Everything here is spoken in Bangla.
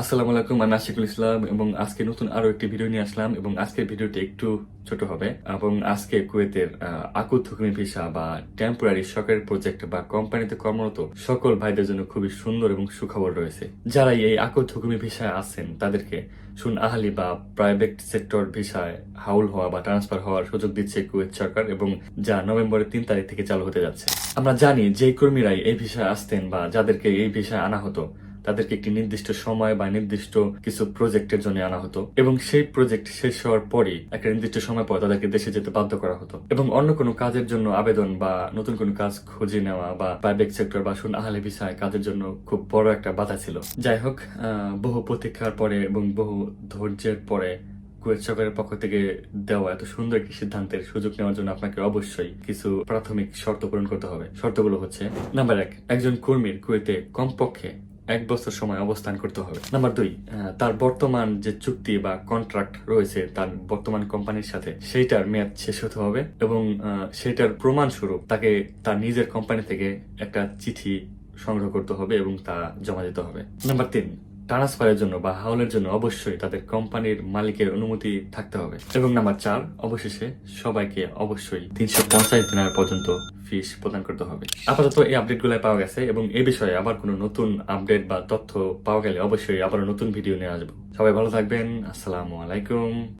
আসসালামু আলাইকুম, আমি আশিকুল ইসলাম এবং আজকে নতুন আরও একটি ভিডিও নিয়ে আসলাম এবং আজকের ভিডিওটি একটু ছোট হবে এবং আজকে কুয়েতের আকুত হুকুমি ভিসা বা টেম্পোরারি সরকারি প্রজেক্ট বা কোম্পানিতে কর্মরত সকল ভাইদের জন্য খুবই সুন্দর এবং সুখবর রয়েছে। যারা এই আকুত হুকুমি ভিসায় আছেন, তাদেরকে সুন আহালি বা প্রাইভেট সেক্টর ভিসায় হাউল হওয়া বা ট্রান্সফার হওয়ার সুযোগ দিচ্ছে কুয়েত সরকার এবং যা নভেম্বরের তিন তারিখ থেকে চালু হতে যাচ্ছে। আমরা জানি যে কর্মীরাই এই ভিসায় আসতেন বা যাদেরকে এই ভিসায় আনা হতো তাদেরকে একটি নির্দিষ্ট সময় বা নির্দিষ্ট কিছু প্রজেক্টের জন্য আনা হতো এবং সেই প্রজেক্ট শেষ হওয়ার পরই একটা নির্দিষ্ট সময় পর তাদেরকে দেশে যেতে বাধ্য করা হতো এবং অন্য কোনো কাজের জন্য আবেদন বা নতুন কোনো কাজ খুঁজে নেওয়া বা প্রাইভেট সেক্টর বা শুন আহলে ভিসায় কাজের জন্য খুব বড় একটা বাধা ছিল। যাই হোক বহু প্রতীক্ষার পরে এবং বহু ধৈর্যের পরে কুয়েত সরকারের পক্ষ থেকে দেওয়া এত সুন্দর একটি সিদ্ধান্তের সুযোগ নেওয়ার জন্য আপনাকে অবশ্যই কিছু প্রাথমিক শর্ত পূরণ করতে হবে। শর্তগুলো হচ্ছে, নাম্বার এক, একজন কর্মীর কুয়েতে কমপক্ষে এক বছর সময় অবস্থান করতে হবে। নাম্বার দুই তার বর্তমান যে চুক্তি বা কন্ট্রাক্ট রয়েছে, তার বর্তমান কোম্পানির সাথে, সেইটার মেয়াদ শেষ হতে হবে এবং সেইটার প্রমাণ স্বরূপ তাকে তার নিজের কোম্পানি থেকে একটা চিঠি সংগ্রহ করতে হবে এবং তা জমা দিতে হবে। নাম্বার তিন ট্রান্সফারের জন্য বা হাউলের জন্য অবশ্যই তাদের কোম্পানির মালিকের অনুমতি থাকতে হবে। এবং নাম্বার চার, অবশেষে সবাইকে অবশ্যই তিনশো পঞ্চাশ দিনের পর্যন্ত ফিস প্রদান করতে হবে। আপাতত এই আপডেট আপডেটগুলো পাওয়া গেছে এবং এ বিষয়ে আবার কোনো নতুন আপডেট বা তথ্য পাওয়া গেলে অবশ্যই আবার নতুন ভিডিও নিয়ে আসব। সবাই ভালো থাকবেন। আসসালামু আলাইকুম।